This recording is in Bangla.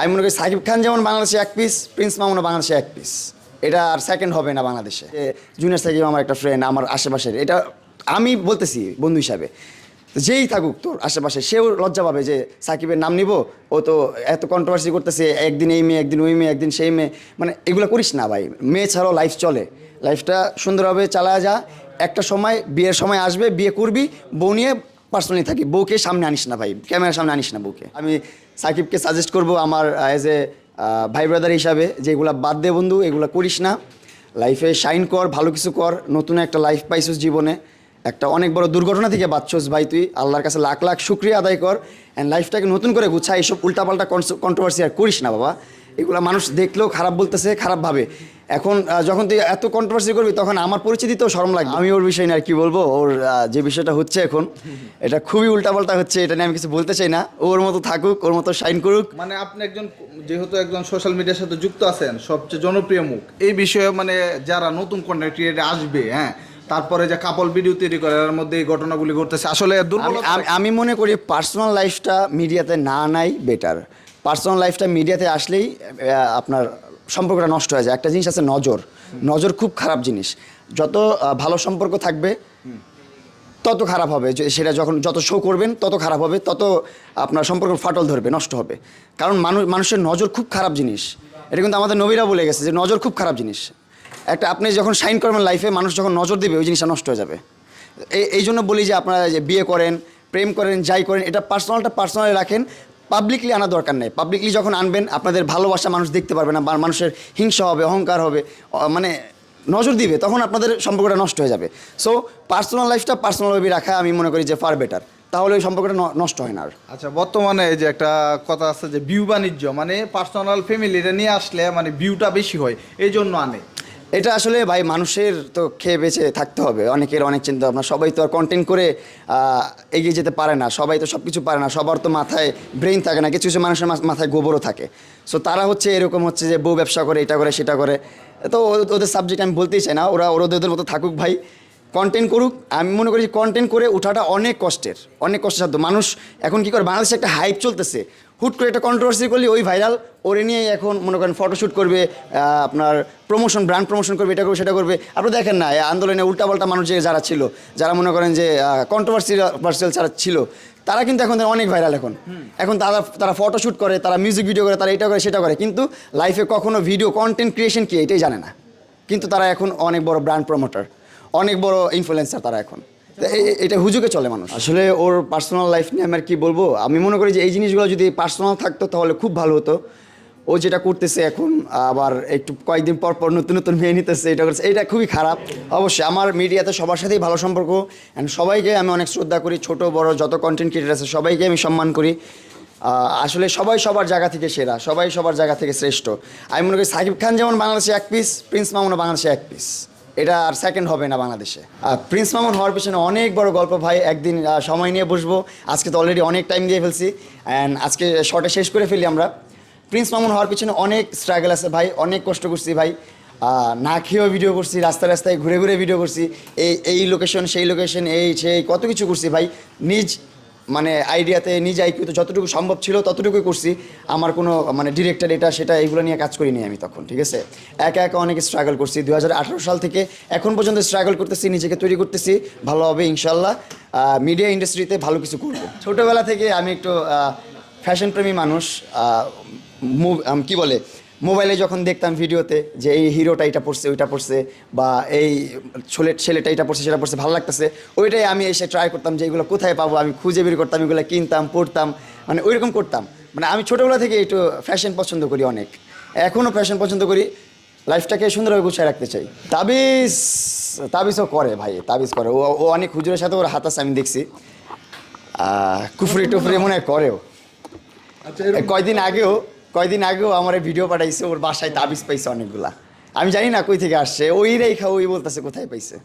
আমি মনে করি সাকিব খান যেমন বাংলাদেশে এক পিস প্রিন্স মামুনও বাংলাদেশে এক পিস এটা আর সেকেন্ড হবে না বাংলাদেশে। জুনিয়র সাকিব আমার একটা ফ্রেন্ড আমার আশেপাশের। এটা আমি বলতেছি বন্ধু হিসাবে। যেই থাকুক তোর আশেপাশে, সেও লজ্জা পাবে যে সাকিবের নাম নিব, ও তো এত কন্ট্রোভার্সি করতেছে, একদিন এই মেয়ে, একদিন ওই মেয়ে, একদিন সেই মেয়ে। মানে এগুলো করিস না ভাই, মেয়ে ছাড়াও লাইফ চলে। লাইফটা সুন্দরভাবে চালায় যা। একটা সময়, বিয়ের সময় আসবে, বিয়ে করবি, বউ নিয়ে পার্সোনালি থাকি, বউকে সামনে আনিস না ভাই, ক্যামেরার সামনে আনিস না বউকে। আমি সাকিবকে সাজেস্ট করব আমার অ্যাজ এ ভাই ব্রাদার হিসাবে যে এগুলা বাদ দে বন্ধু, এগুলো করিস না। লাইফে শাইন কর, ভালো কিছু কর, নতুন একটা লাইফ পাইছিস জীবনে। একটা অনেক বড় দুর্ঘটনা থেকে বাঁচছস ভাই তুই, আল্লাহর কাছে লাখ লাখ শুক্রিয়া আদায় কর। অ্যান্ড লাইফটাকে নতুন করে গুছা এইসব উল্টাপাল্টা কন্ট্রোভার্সি আর করিস না বাবা। এগুলা মানুষ দেখলেও খারাপ বলতেছে খারাপ ভাবে। এখন যখন তুই এত কন্ট্রোভার্সি করবি তখন আমার পরিচিতিতেও শরম লাগবে। আমি ওর বিষয় নিয়ে আর কি বলব? ওর যে বিষয়টা হচ্ছে এখন এটা খুবই উল্টাপাল্টা হচ্ছে এটা নিয়ে আমি কিছু বলতে চাই না। ওর মতো থাকুক ওর মতো সাইন করুক। মানে আপনি একজন যেহেতু একজন সোশ্যাল মিডিয়ার সাথে যুক্ত আছেন সবচেয়ে জনপ্রিয় মুখ এই বিষয়ে মানে যারা নতুন কন্টেন্ট ক্রিয়েটর আসবে হ্যাঁ তারপরে যে কাপল ভিডিও তৈরি করে এর মধ্যে এই ঘটনাগুলি ঘটতেছে আসলে আমি মনে করি পার্সোনাল লাইফটা মিডিয়াতে না নাই বেটার পার্সোনাল লাইফটা মিডিয়াতে আসলেই আপনার সম্পর্কটা নষ্ট হয়ে যায়। একটা জিনিস আছে নজর। নজর খুব খারাপ জিনিস। যত ভালো সম্পর্ক থাকবে, তত খারাপ হবে। সেটা যখন যত শো করবেন, তত খারাপ হবে। তত আপনার সম্পর্ক ফাটল ধরবে, নষ্ট হবে। কারণ মানুষ মানুষের নজর খুব খারাপ জিনিস। এটা কিন্তু আমাদের নবীরা বলে গেছে যে, নজর খুব খারাপ জিনিস। একটা, আপনি যখন সাইন করবেন লাইফে মানুষ যখন নজর দেবে, ওই জিনিসটা নষ্ট হয়ে যাবে। এই জন্য বলি যে, আপনারা যে, বিয়ে করেন, প্রেম করেন, যাই করেন, এটা পার্সোনালটা পার্সোনালি রাখেন। পাবলিকলি আনা দরকার নেই। পাবলিকলি যখন আনবেন, আপনাদের ভালোবাসা মানুষ দেখতে পারবে না, বা মানুষের হিংসা হবে, অহংকার হবে মানে নজর দিবে, তখন আপনাদের সম্পর্কটা নষ্ট হয়ে যাবে। সো পার্সোনাল লাইফটা পার্সোনালভাবে রাখা, আমি মনে করি যে ফার বেটার তাহলে ওই সম্পর্কটা নষ্ট হয় না আর। আচ্ছা বর্তমানে যে একটা কথা আছে যে ভিউ বাণিজ্য মানে পার্সোনাল ফ্যামিলিটা নিয়ে আসলে মানে ভিউটা বেশি হয় এই জন্য আনে। এটা আসলে ভাই মানুষের তো খেয়ে বেঁচে থাকতে হবে। অনেকের অনেক চিন্তা ভাবনা সবাই তো আর কন্টেন্ট করে এগিয়ে যেতে পারে না। সবাই তো সব কিছু পারে না। সবার তো মাথায় ব্রেন থাকে না। কিছু কিছু মানুষের মাথায় গোবরও থাকে। সো তারা হচ্ছে এরকম হচ্ছে যে বউ ব্যবসা করে, এটা করে, সেটা করে। তো ওদের সাবজেক্ট আমি বলতেই চাই না। ওরা ওরা ওদের মতো থাকুক ভাই। কন্টেন্ট করুক, আমি মনে করি কন্টেন্ট করে ওঠাটা অনেক কষ্টের, অনেক কষ্টসাধ্য। মানুষ এখন কি করে, বাংলাদেশে একটা হাইপ চলতেছে। হুট করে একটা কন্ট্রোভার্সি করলে ওই ভাইরাল ওরে নিয়ে এখন মনে করেন ফটোশ্যুট করবে আপনার প্রমোশন ব্র্যান্ড প্রমোশন করবে, এটা করবে, সেটা করবে। আপনি দেখেন না আন্দোলনে উল্টাপাল্টা মানুষ যে যারা ছিল, যারা মনে করেন যে কন্ট্রোভার্সি ভার্সিয়াল যারা ছিল, তারা কিন্তু এখন অনেক ভাইরাল এখন। এখন তারা তারা ফটোশ্যুট করে, তারা মিউজিক ভিডিও করে, তারা এটা করে, সেটা করে। কিন্তু লাইফে কখনো ভিডিও কন্টেন্ট ক্রিয়েশন কি, এটাই জানে না। কিন্তু তারা এখন অনেক বড় ব্র্যান্ড প্রমোটার অনেক বড় ইনফ্লুয়েন্সার তারা এখন। এটা হুজুকে চলে মানুষ। আসলে ওর পার্সোনাল লাইফ নিয়ে আমি আর কি বলব? আমি মনে করি যে এই জিনিসগুলো যদি পার্সোনাল থাকতো তাহলে খুব ভালো হতো। ও যেটা করতেছে এখন, আবার একটু কয়েকদিন পর পর নতুন নতুন মেয়ে নিতেছে, এটা করছে এটা খুবই খারাপ। অবশ্যই আমার মিডিয়াতে সবার সাথেই ভালো সম্পর্ক। অ্যান্ড সবাইকে আমি অনেক শ্রদ্ধা করি, ছোট, বড়, যত কন্টেন্ট ক্রিয়েটার আছে সবাইকে আমি সম্মান করি। আসলে সবাই সবার জায়গা থেকে সেরা, সবাই সবার জায়গা থেকে শ্রেষ্ঠ। আমি মনে করি সাকিব খান যেমন বাংলাদেশে এক পিস প্রিন্স মামুনও বাংলাদেশে এক পিস এটা আর সেকেন্ড হবে না বাংলাদেশে। আর প্রিন্স মামুন হওয়ার পিছনে অনেক বড় গল্প ভাই, একদিন সময় নিয়ে বসবো। আজকে তো অলরেডি অনেক টাইম দিয়ে ফেলছি। অ্যান্ড আজকে শর্টে শেষ করে ফেলি আমরা। প্রিন্স মামুন হওয়ার পিছনে অনেক স্ট্রাগল আছে ভাই, অনেক কষ্ট করছি ভাই। না খেয়েও ভিডিও করছি, রাস্তায় রাস্তায় ঘুরে ঘুরে ভিডিও করছি। এই এই লোকেশন সেই লোকেশন এই, সেই, কত কিছু করছি ভাই। নিজ মানে আইডিয়াতে নিজ আইকিউতে যতটুকু সম্ভব ছিল ততটুকুই করছি। আমার কোনো মানে ডিরেক্টর এটা, সেটা এইগুলো নিয়ে কাজ করিনি আমি তখন, ঠিক আছে? একা একা অনেক স্ট্রাগল করছি। দু হাজার আঠেরো সাল থেকে এখন পর্যন্ত স্ট্রাগল করতেছি, নিজেকে তৈরি করতেছি। ভালো হবে ইনশাল্লাহ মিডিয়া ইন্ডাস্ট্রিতে ভালো কিছু করব। ছোটোবেলা থেকে আমি একটু ফ্যাশন প্রেমী মানুষ মুভ কি বলে? মোবাইলে যখন দেখতাম ভিডিওতে যে এই হিরোটা এটা পড়ছে ওইটা পড়ছে বা এই ছেলে ছেলেটা এটা পড়ছে সেটা পড়ছে ভালো লাগতেছে ওইটাই আমি এসে ট্রাই করতাম যে এগুলো কোথায় পাবো আমি খুঁজে বের করতাম এগুলো কিনতাম পড়তাম মানে ওইরকম করতাম। মানে আমি ছোটোবেলা থেকে একটু ফ্যাশন পছন্দ করি অনেক। এখনও ফ্যাশন পছন্দ করি লাইফটাকে সুন্দরভাবে গুছিয়ে রাখতে চাই। তাবিজ তাবিজও করে ভাই তাবিজ করে। ও ও অনেক হুজুরের সাথে ওর হাত আছে আমি দেখছি। কুফরি টুফরি মনে হয় করেও। আচ্ছা কয়দিন আগেও কয়দিন আগেও আমার ভিডিও পাঠাইছে, ওর বাসায় তাবিজ পাইছে অনেকগুলা। আমি জানি না কই থেকে আসছে ওই রেখা ওই বলতেছে কোথায় পাইছে।